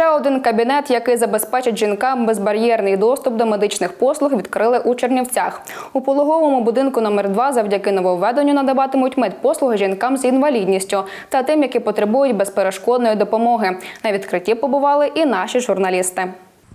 Ще один кабінет, який забезпечить жінкам безбар'єрний доступ до медичних послуг, відкрили у Чернівцях. У пологовому будинку номер 2 завдяки нововведенню надаватимуть медпослуги жінкам з інвалідністю та тим, які потребують безперешкодної допомоги. На відкритті побували і наші журналісти.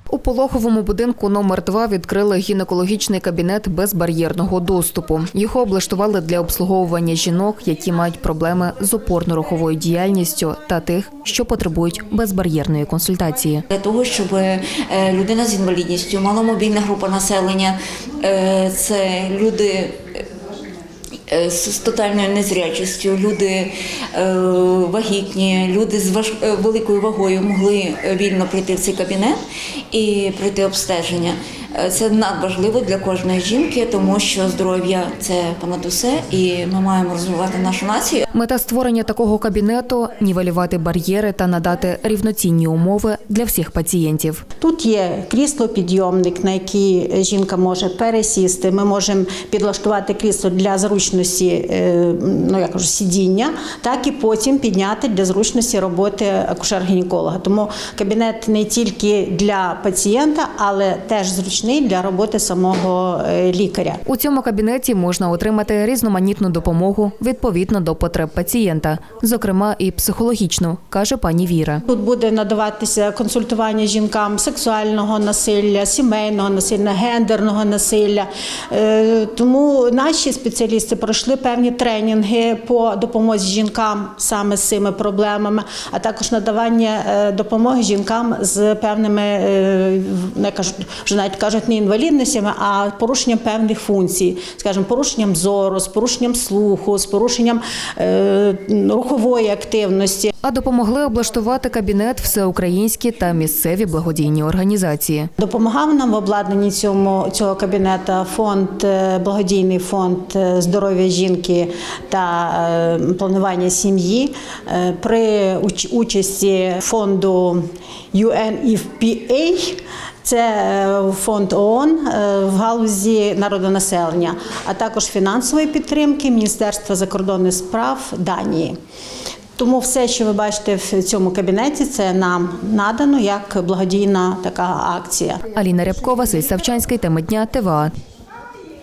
У пологовому будинку номер 2 відкрили гінекологічний кабінет безбар'єрного доступу. Його облаштували для обслуговування жінок, які мають проблеми з опорно-руховою діяльністю та тих, що потребують безбар'єрної консультації. Для того, щоб е, людина з інвалідністю, маломобільна група населення, е, це люди з з тотальною незрячістю, люди е, вагітні, люди з важ- е, великою вагою могли вільно прийти в цей кабінет і пройти обстеження. Е, Це надважливо для кожної жінки, тому що здоров'я це понад усе, і ми маємо розвивати нашу націю. Мета створення такого кабінету нівелювати бар'єри та надати рівноцінні умови для всіх пацієнтів. Тут є крісло-підйомник, на який жінка може пересісти. Ми можемо підлаштувати крісло для зручності, е, ну я кажу, сидіння, так і потім підняти для зручності роботи акушер-гінеколога. Тому кабінет не тільки для пацієнта, але теж зручний для роботи самого е, лікаря. У цьому кабінеті можна отримати різноманітну допомогу відповідно до потреб пацієнта, зокрема і психологічну, каже пані Віра. Тут буде надаватися консультування жінкам сексуального насилля, сімейного насилля, гендерного насилля. Е, Тому наші спеціалісти пройшли певні тренінги по допомозі жінкам саме з цими проблемами, а також надавання е, допомоги жінкам з певними, не кажуть, вже навіть кажуть, не інвалідностями, а порушенням певних функцій, скажімо, порушенням зору, з порушенням слуху, з порушенням е, рухової активності. А допомогли облаштувати кабінет всеукраїнські та місцеві благодійні організації. Допомагав нам в обладнанні цьому цього кабінета фонд е, благодійний фонд е, здоров'я жінки та е, планування сім'ї при участі фонду UNFPA, це фонд ООН в галузі народонаселення, а також фінансової підтримки Міністерства закордонних справ Данії. Тому все, що ви бачите в цьому кабінеті, це нам надано як благодійна така акція. Аліна Рябкова, Василь Савчанський, теми дня, ТВА.